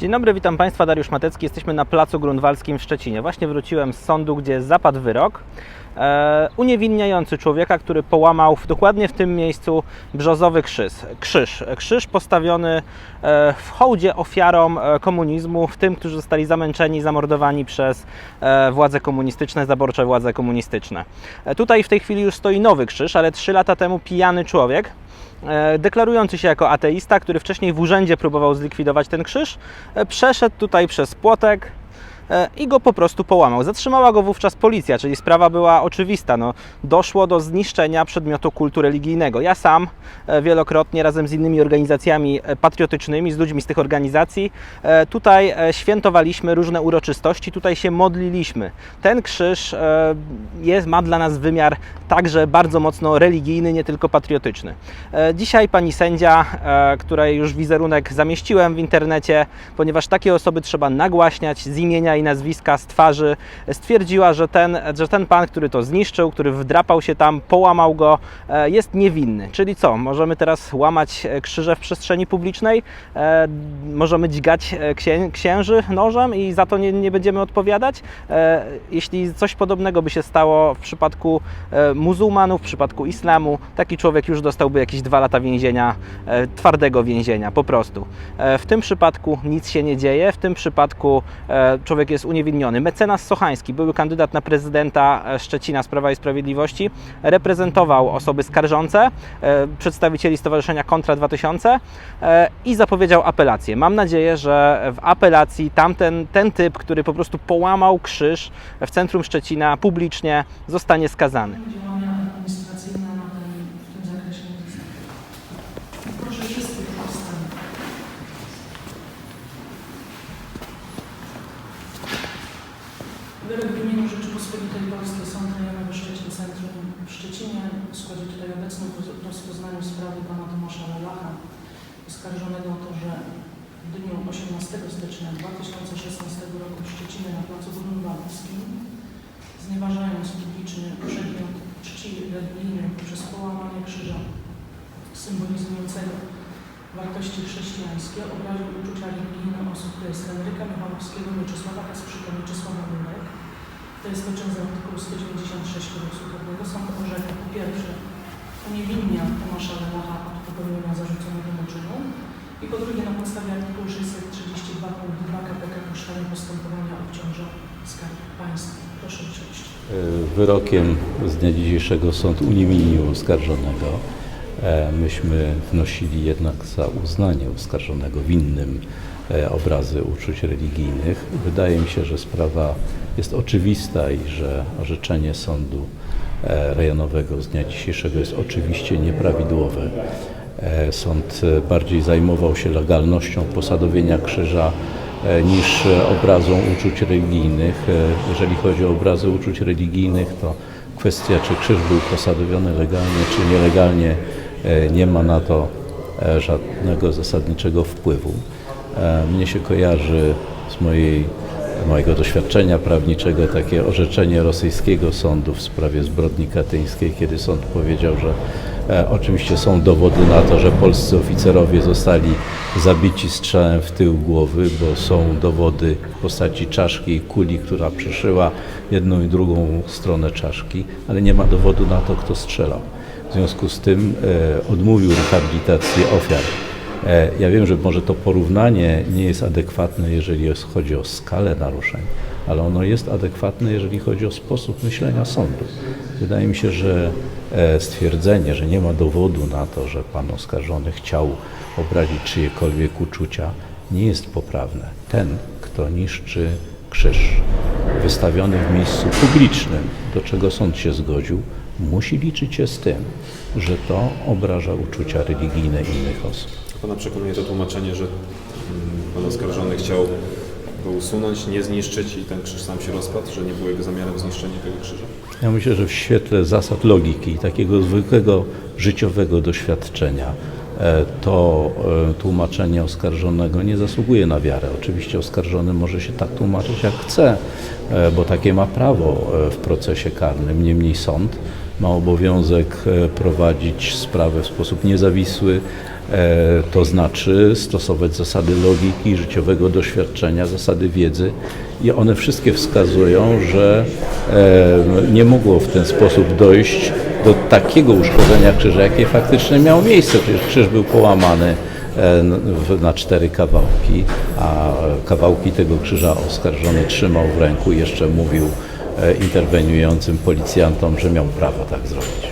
Dzień dobry, witam Państwa, Dariusz Matecki. Jesteśmy na Placu Grunwaldzkim w Szczecinie. Właśnie wróciłem z sądu, gdzie zapadł wyrok e, uniewinniający człowieka, który połamał w, dokładnie w tym miejscu brzozowy krzyż. Krzyż, krzyż postawiony e, w hołdzie ofiarom e, komunizmu, w tym, którzy zostali zamęczeni, zamordowani przez e, władze komunistyczne, zaborcze władze komunistyczne. E, tutaj w tej chwili już stoi nowy krzyż, ale trzy lata temu pijany człowiek deklarujący się jako ateista, który wcześniej w urzędzie próbował zlikwidować ten krzyż, e, przeszedł tutaj przez płotek e, i go po prostu połamał. Zatrzymała go wówczas policja, czyli sprawa była oczywista. No, doszło do zniszczenia przedmiotu kultu religijnego. Ja sam e, wielokrotnie razem z innymi organizacjami e, patriotycznymi, z ludźmi z tych organizacji, e, tutaj e, świętowaliśmy różne uroczystości, tutaj się modliliśmy. Ten krzyż e, jest, ma dla nas wymiar także bardzo mocno religijny, nie tylko patriotyczny. E, Dzisiaj pani sędzia, e, której już wizerunek zamieściłem w internecie, ponieważ takie osoby trzeba nagłaśniać z imienia i nazwiska, z twarzy, stwierdziła, że ten, że ten pan, który to zniszczył, który wdrapał się tam, połamał go, e, jest niewinny. Czyli co? Możemy teraz łamać e, krzyże w przestrzeni publicznej, e, możemy dźgać księ, księży nożem i za to nie, nie będziemy odpowiadać. Jeśli coś podobnego by się stało w przypadku muzułmanów, w przypadku islamu, taki człowiek już dostałby jakieś dwa lata więzienia, twardego więzienia, po prostu. W tym przypadku nic się nie dzieje, w tym przypadku e, jest uniewinniony. Mecenas Sochański, były kandydat na prezydenta e, Szczecina z Prawa i Sprawiedliwości, reprezentował osoby skarżące, e, przedstawicieli Stowarzyszenia Kontra 2000 e, i zapowiedział apelację. Mam nadzieję, że w apelacji tamten ten typ, który po prostu połamał krzyż w centrum Szczecina publicznie, zostanie skazany. Działania administracyjne na tym, w tym zakresie nie występują. Proszę wszystkich o powstanie. Wyrok w imieniu Rzeczypospolitej Polskiej Sąd Rejonowy Szczecin Centrum w Szczecinie w składzie tutaj obecnym rozpoznaniu sprawy pana Tomasza Lelacha oskarżonego o to, że w dniu 18 stycznia 2016 roku w Szczecinie na placu Grunwaldzkim znieważając publiczny przedmiot czci religijnej poprzez połamanie krzyża symbolizującego wartości chrześcijańskie, obraził uczucia religijne osób, to jest Henryka Michałowskiego, Mieczysława Kasprzyka, Mieczysława Murek. To jest z artykułu 196 kodeksu karnego. Sąd orzeka po pierwsze uniewinnia Tomasza Lelacha od popełnienia zarzuconego czynu i po drugie na podstawie artykułu 632 punkt 2 KPK kosztami postępowania obciąża Skarb Państwa. Proszę usiąść. Wyrokiem z dnia dzisiejszego sąd uniewinnił oskarżonego. E, Myśmy wnosili jednak za uznanie oskarżonego winnym e, obrazy uczuć religijnych. Wydaje mi się, że sprawa jest oczywista i że orzeczenie sądu e, rejonowego z dnia dzisiejszego jest oczywiście nieprawidłowe. E, Sąd e, bardziej zajmował się legalnością posadowienia krzyża e, niż e, obrazą uczuć religijnych. E, Jeżeli chodzi o obrazy uczuć religijnych, to kwestia, czy krzyż był posadowiony legalnie, czy nielegalnie, e, nie ma na to e, żadnego zasadniczego wpływu. Mnie się kojarzy z mojej, mojego doświadczenia prawniczego takie orzeczenie rosyjskiego sądu w sprawie zbrodni katyńskiej, kiedy sąd powiedział, że e, oczywiście są dowody na to, że polscy oficerowie zostali zabici strzałem w tył głowy, bo są dowody w postaci czaszki i kuli, która przeszyła jedną i drugą stronę czaszki, ale nie ma dowodu na to, kto strzelał. W związku z tym e, odmówił rehabilitacji ofiar. E, Ja wiem, że może to porównanie nie jest adekwatne, jeżeli chodzi o skalę naruszeń, ale ono jest adekwatne, jeżeli chodzi o sposób myślenia sądu. Wydaje mi się, że e, stwierdzenie, że nie ma dowodu na to, że pan oskarżony chciał obrazić czyjekolwiek uczucia, nie jest poprawne. Ten, kto niszczy krzyż wystawiony w miejscu publicznym, do czego sąd się zgodził, musi liczyć się z tym, że to obraża uczucia religijne innych osób. Pana przekonuje to tłumaczenie, że mm, pan oskarżony chciał go usunąć, nie zniszczyć i ten krzyż sam się rozpadł, że nie było jego zamiarem zniszczenie tego krzyża? Ja myślę, że w świetle zasad logiki takiego zwykłego życiowego doświadczenia e, to e, tłumaczenie oskarżonego nie zasługuje na wiarę. Oczywiście oskarżony może się tak tłumaczyć jak chce, e, bo takie ma prawo w procesie karnym. Niemniej sąd ma obowiązek prowadzić sprawę w sposób niezawisły, To znaczy stosować zasady logiki, życiowego doświadczenia, zasady wiedzy i one wszystkie wskazują, że e, nie mogło w ten sposób dojść do takiego uszkodzenia krzyża, jakie faktycznie miało miejsce. Przecież krzyż był połamany e, na cztery kawałki, a kawałki tego krzyża oskarżony trzymał w ręku i jeszcze mówił e, interweniującym policjantom, że miał prawo tak zrobić.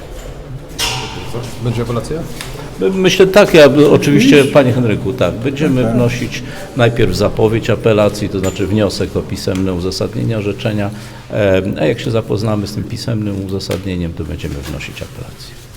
Będzie apelacja? Myślę tak, ja oczywiście Panie Henryku, tak, będziemy wnosić najpierw zapowiedź apelacji, to znaczy wniosek o pisemne uzasadnienie orzeczenia, a jak się zapoznamy z tym pisemnym uzasadnieniem, to będziemy wnosić apelację.